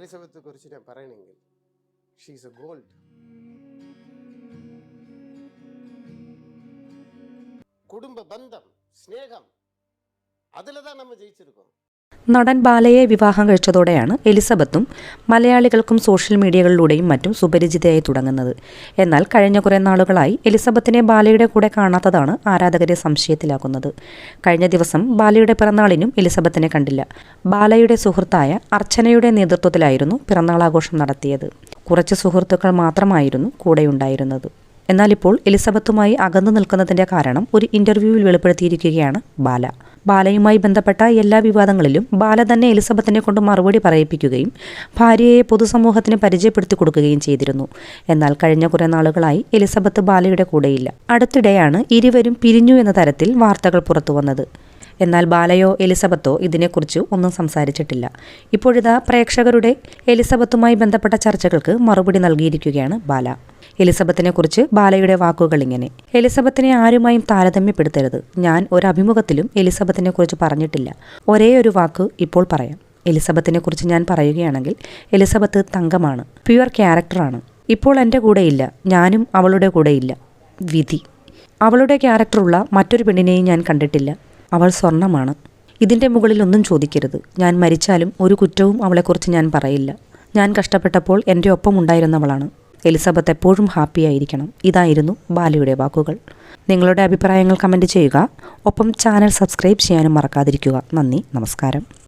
Elizabeth കുറിച്ച് ഞാൻ പറയണമെങ്കിൽ ഷീസ് എ ഗോൾഡ് குடும்ப பந்தம் ஸ்னேகம் அதில் தான் நம்ம ஜெயிச்சிருக்கோம். നടൻ ബാലയെ വിവാഹം കഴിച്ചതോടെയാണ് എലിസബത്തും മലയാളികൾക്കും സോഷ്യൽ മീഡിയകളിലൂടെയും മറ്റും സുപരിചിതയായി തുടങ്ങുന്നത്. എന്നാൽ കഴിഞ്ഞ കുറേ നാളുകളായി എലിസബത്തിനെ ബാലയുടെ കൂടെ കാണാത്തതാണ് ആരാധകരെ സംശയത്തിലാക്കുന്നത്. കഴിഞ്ഞ ദിവസം ബാലയുടെ പിറന്നാളിനും എലിസബത്തിനെ കണ്ടില്ല. ബാലയുടെ സുഹൃത്തായ അർച്ചനയുടെ നേതൃത്വത്തിലായിരുന്നു പിറന്നാളാഘോഷം നടത്തിയത്. കുറച്ച് സുഹൃത്തുക്കൾ മാത്രമായിരുന്നു കൂടെയുണ്ടായിരുന്നത്. എന്നാൽ ഇപ്പോൾ എലിസബത്തുമായി അകന്നു നിൽക്കുന്നതിന്റെ കാരണം ഒരു ഇന്റർവ്യൂവിൽ വെളിപ്പെടുത്തിയിരിക്കുകയാണ് ബാല. ബാലയുമായി ബന്ധപ്പെട്ട എല്ലാ വിവാദങ്ങളിലും ബാല തന്നെ എലിസബത്തിനെ കൊണ്ട് മറുപടി പറയിപ്പിക്കുകയും ഭാര്യയെ പൊതുസമൂഹത്തിന് പരിചയപ്പെടുത്തി കൊടുക്കുകയും ചെയ്തിരുന്നു. എന്നാൽ കഴിഞ്ഞ കുറേ നാളുകളായി എലിസബത്ത് ബാലയുടെ കൂടെയില്ല. അടുത്തിടെയാണ് ഇരുവരും പിരിഞ്ഞു എന്ന തരത്തിൽ വാർത്തകൾ പുറത്തുവന്നത് എന്നാൽ ബാലയോ എലിസബത്തോ ഇതിനെക്കുറിച്ച് ഒന്നും സംസാരിച്ചിട്ടില്ല. ഇപ്പോഴിതാ പ്രേക്ഷകരുടെ എലിസബത്തുമായി ബന്ധപ്പെട്ട ചർച്ചകൾക്ക് മറുപടി നൽകിയിരിക്കുകയാണ് ബാല. എലിസബത്തിനെക്കുറിച്ച് ബാലയുടെ വാക്കുകൾ ഇങ്ങനെ എലിസബത്തിനെ ആരുമായും താരതമ്യപ്പെടുത്തരുത്. ഞാൻ ഒരു അഭിമുഖത്തിലും എലിസബത്തിനെ കുറിച്ച് പറഞ്ഞിട്ടില്ല. ഒരേ ഒരു വാക്ക് ഇപ്പോൾ പറയാം. എലിസബത്തിനെ കുറിച്ച് ഞാൻ പറയുകയാണെങ്കിൽ എലിസബത്ത് തങ്കമാണ്. പ്യുവർ ക്യാരക്ടറാണ്. ഇപ്പോൾ എന്റെ കൂടെയില്ല. ഞാനും അവളുടെ കൂടെയില്ല. വിധി. അവളുടെ ക്യാരക്ടറുള്ള മറ്റൊരു പെണ്ണിനെയും ഞാൻ കണ്ടിട്ടില്ല. അവൾ സ്വർണമാണ്. ഇതിന്റെ മുകളിൽ ഒന്നും ചോദിക്കരുത്. ഞാൻ മരിച്ചാലും ഒരു കുറ്റവും അവളെക്കുറിച്ച് ഞാൻ പറയില്ല. ഞാൻ കഷ്ടപ്പെട്ടപ്പോൾ എന്റെ ഒപ്പം ഉണ്ടായിരുന്നവളാണ് എലിസബത്ത് എപ്പോഴും ഹാപ്പിയായിരിക്കണം ഇതായിരുന്നു ബാലയുടെ വാക്കുകൾ. നിങ്ങളുടെ അഭിപ്രായങ്ങൾ കമന്റ് ചെയ്യുക. ഒപ്പം ചാനൽ സബ്സ്ക്രൈബ് ചെയ്യാനും മറക്കാതിരിക്കുക. നന്ദി. നമസ്കാരം.